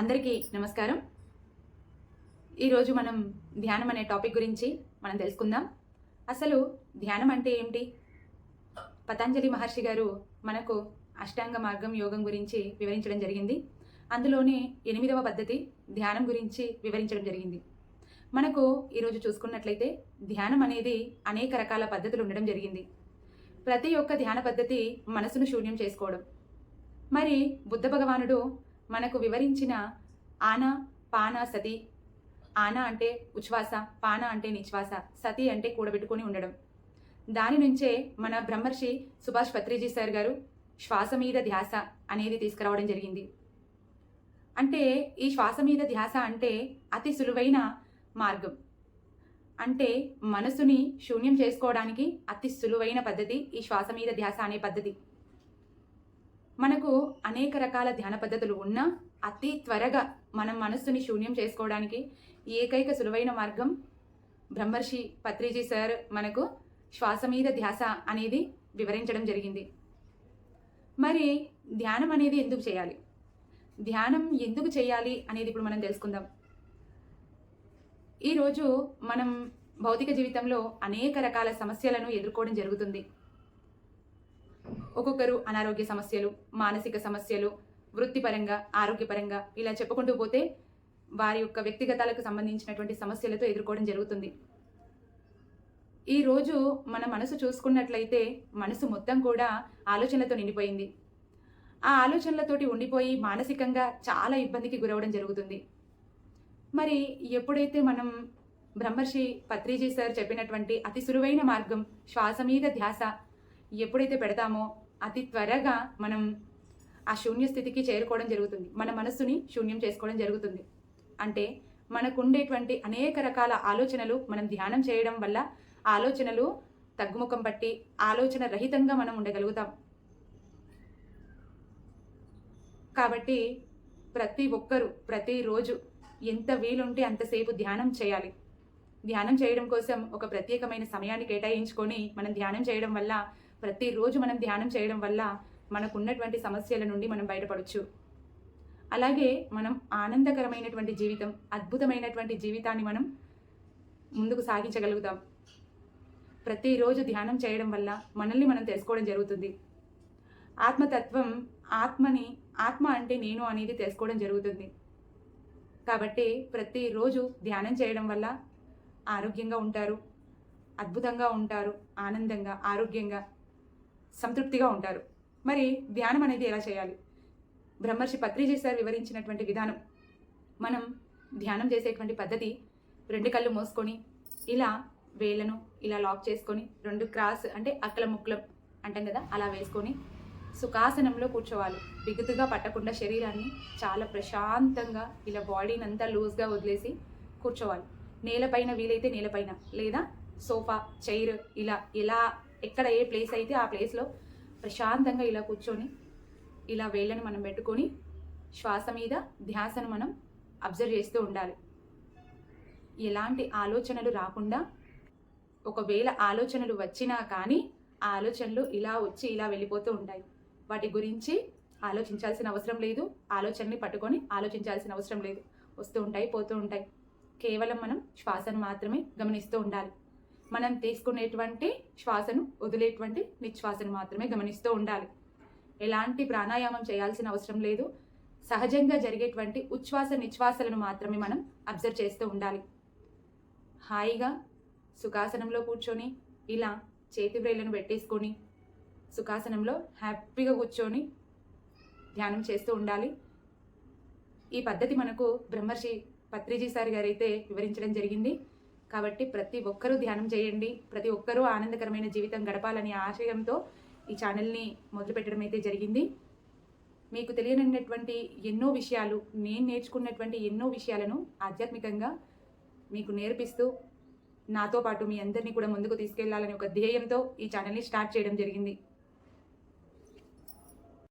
అందరికీ నమస్కారం. ఈరోజు మనం ధ్యానం అనే టాపిక్ గురించి మనం తెలుసుకుందాం. అసలు ధ్యానం అంటే ఏమిటి? పతంజలి మహర్షి గారు మనకు అష్టాంగ మార్గం యోగం గురించి వివరించడం జరిగింది. అందులోనే ఎనిమిదవ పద్ధతి ధ్యానం గురించి వివరించడం జరిగింది. మనకు ఈరోజు చూసుకున్నట్లయితే ధ్యానం అనేది అనేక రకాల పద్ధతులు ఉండడం జరిగింది. ప్రతి ఒక్క ధ్యాన పద్ధతి మనసును శూన్యం చేసుకోవడం. మరి బుద్ధ భగవానుడు మనకు వివరించిన ఆన పాన సతి. ఆనా అంటే ఉచ్ఛ్వాస పాన అంటే నిశ్వాస సతి అంటే కూడబెట్టుకొని ఉండడం. దాని నుంచే మన బ్రహ్మర్షి సుభాష్ పత్రిజీ సార్ గారు శ్వాస మీద ధ్యాస అనేది తీసుకురావడం జరిగింది. అంటే ఈ శ్వాస మీద ధ్యాస అంటే అతి సులువైన మార్గం. అంటే మనసుని శూన్యం చేసుకోవడానికి అతి సులువైన పద్ధతి ఈ శ్వాస మీద ధ్యాస అనే పద్ధతి. మనకు అనేక రకాల ధ్యాన పద్ధతులు ఉన్నా అతి త్వరగా మనం మనస్సుని శూన్యం చేసుకోవడానికి ఏకైక సులువైన మార్గం బ్రహ్మర్షి పత్రిజీ సార్ మనకు శ్వాస మీద ధ్యాస అనేది వివరించడం జరిగింది. మరి ధ్యానం అనేది ఎందుకు చేయాలి? ధ్యానం ఎందుకు చేయాలి అనేది ఇప్పుడు మనం తెలుసుకుందాం. ఈరోజు మనం భౌతిక జీవితంలో అనేక రకాల సమస్యలను ఎదుర్కోవడం జరుగుతుంది. ఒక్కొక్కరు అనారోగ్య సమస్యలు మానసిక సమస్యలు వృత్తిపరంగా ఆరోగ్యపరంగా ఇలా చెప్పుకుంటూ పోతే వారి యొక్క వ్యక్తిగతాలకు సంబంధించినటువంటి సమస్యలతో ఎదుర్కోవడం జరుగుతుంది. ఈ రోజు మన మనసు చూసుకున్నట్లయితే మనసు మొత్తం కూడా ఆలోచనలతో నిండిపోయింది. ఆ ఆలోచనలతోటి ఉండిపోయి మానసికంగా చాలా ఇబ్బందికి గురవడం జరుగుతుంది. మరి ఎప్పుడైతే మనం బ్రహ్మర్షి పత్రిజీ సార్ చెప్పినటువంటి అతి సులువైన మార్గం శ్వాస మీద ధ్యాస ఎప్పుడైతే పెడతామో అతి త్వరగా మనం ఆ శూన్య స్థితికి చేరుకోవడం జరుగుతుంది. మన మనస్సుని శూన్యం చేసుకోవడం జరుగుతుంది. అంటే మనకు ఉండేటువంటి అనేక రకాల ఆలోచనలు మనం ధ్యానం చేయడం వల్ల ఆలోచనలు తగ్గుముఖం పట్టి ఆలోచన రహితంగా మనం ఉండగలుగుతాం. కాబట్టి ప్రతి ఒక్కరూ ప్రతిరోజు ఎంత వీలుంటే అంతసేపు ధ్యానం చేయాలి. ధ్యానం చేయడం కోసం ఒక ప్రత్యేకమైన సమయాన్ని కేటాయించుకొని మనం ధ్యానం చేయడం వల్ల ప్రతిరోజు మనం ధ్యానం చేయడం వల్ల మనకు ఉన్నటువంటి సమస్యల నుండి మనం బయటపడవచ్చు అలాగే మనం ఆనందకరమైనటువంటి జీవితం అద్భుతమైనటువంటి జీవితాన్ని మనం ముందుకు సాగించగలుగుతాం. ప్రతిరోజు ధ్యానం చేయడం వల్ల మనల్ని మనం తెలుసుకోవడం జరుగుతుంది. ఆత్మతత్వం ఆత్మని ఆత్మ అంటే నేను అనేది తెలుసుకోవడం జరుగుతుంది. కాబట్టి ప్రతిరోజు ధ్యానం చేయడం వల్ల ఆరోగ్యంగా ఉంటారు అద్భుతంగా ఉంటారు ఆనందంగా ఆరోగ్యంగా సంతృప్తిగా ఉంటారు. మరి ధ్యానం అనేది ఎలా చేయాలి? బ్రహ్మర్షి పత్రిజీ సార్ వివరించినటువంటి విధానం. మనం ధ్యానం చేసేటువంటి పద్ధతి రెండు కళ్ళు మోసుకొని ఇలా వేళ్ళను ఇలా లాక్ చేసుకొని రెండు క్రాస్ అంటే అక్కల ముక్కలం అంటాం కదా అలా వేసుకొని సుఖాసనంలో కూర్చోవాలి. బిగుతుగా పట్టకుండా శరీరాన్ని చాలా ప్రశాంతంగా ఇలా బాడీని అంతా లూజ్గా వదిలేసి కూర్చోవాలి. నేలపైన వీలైతే నేలపైన లేదా సోఫా చైర్ ఇలా ఎలా ఎక్కడ ఏ ప్లేస్ అయితే ఆ ప్లేస్లో ప్రశాంతంగా ఇలా కూర్చొని ఇలా వేళ్ళని మనం పెట్టుకొని శ్వాస మీద ధ్యాసను మనం అబ్జర్వ్ చేస్తూ ఉండాలి. ఎలాంటి ఆలోచనలు రాకుండా ఒకవేళ ఆలోచనలు వచ్చినా కానీ ఆ ఆలోచనలు ఇలా వచ్చి ఇలా వెళ్ళిపోతూ ఉంటాయి. వాటి గురించి ఆలోచించాల్సిన అవసరం లేదు. ఆలోచనని పట్టుకొని ఆలోచించాల్సిన అవసరం లేదు. వస్తూ ఉంటాయి పోతూ ఉంటాయి. కేవలం మనం శ్వాసను మాత్రమే గమనిస్తూ ఉండాలి. మనం తీసుకునేటువంటి శ్వాసను వదిలేటువంటి నిశ్వాసను మాత్రమే గమనిస్తూ ఉండాలి. ఎలాంటి ప్రాణాయామం చేయాల్సిన అవసరం లేదు. సహజంగా జరిగేటువంటి ఉచ్ఛ్వాస నిశ్వాసలను మాత్రమే మనం అబ్జర్వ్ చేస్తూ ఉండాలి. హాయిగా సుఖాసనంలో కూర్చొని ఇలా చేతి వ్రేలను పెట్టేసుకొని సుఖాసనంలో హ్యాపీగా కూర్చొని ధ్యానం చేస్తూ ఉండాలి. ఈ పద్ధతి మనకు బ్రహ్మర్షి పత్రిజీ సార్ గారైతే వివరించడం జరిగింది. కాబట్టి ప్రతి ఒక్కరూ ధ్యానం చేయండి. ప్రతి ఒక్కరూ ఆనందకరమైన జీవితం గడపాలనే ఆశయంతో ఈ ఛానల్ని మొదలుపెట్టడం అయితే జరిగింది. మీకు తెలియనటువంటి ఎన్నో విషయాలు నేను నేర్చుకున్నటువంటి ఎన్నో విషయాలను ఆధ్యాత్మికంగా మీకు నేర్పిస్తూ నాతో పాటు మీ అందరినీ కూడా ముందుకు తీసుకెళ్ళాలని ఒక ధ్యేయంతో ఈ ఛానల్ని స్టార్ట్ చేయడం జరిగింది.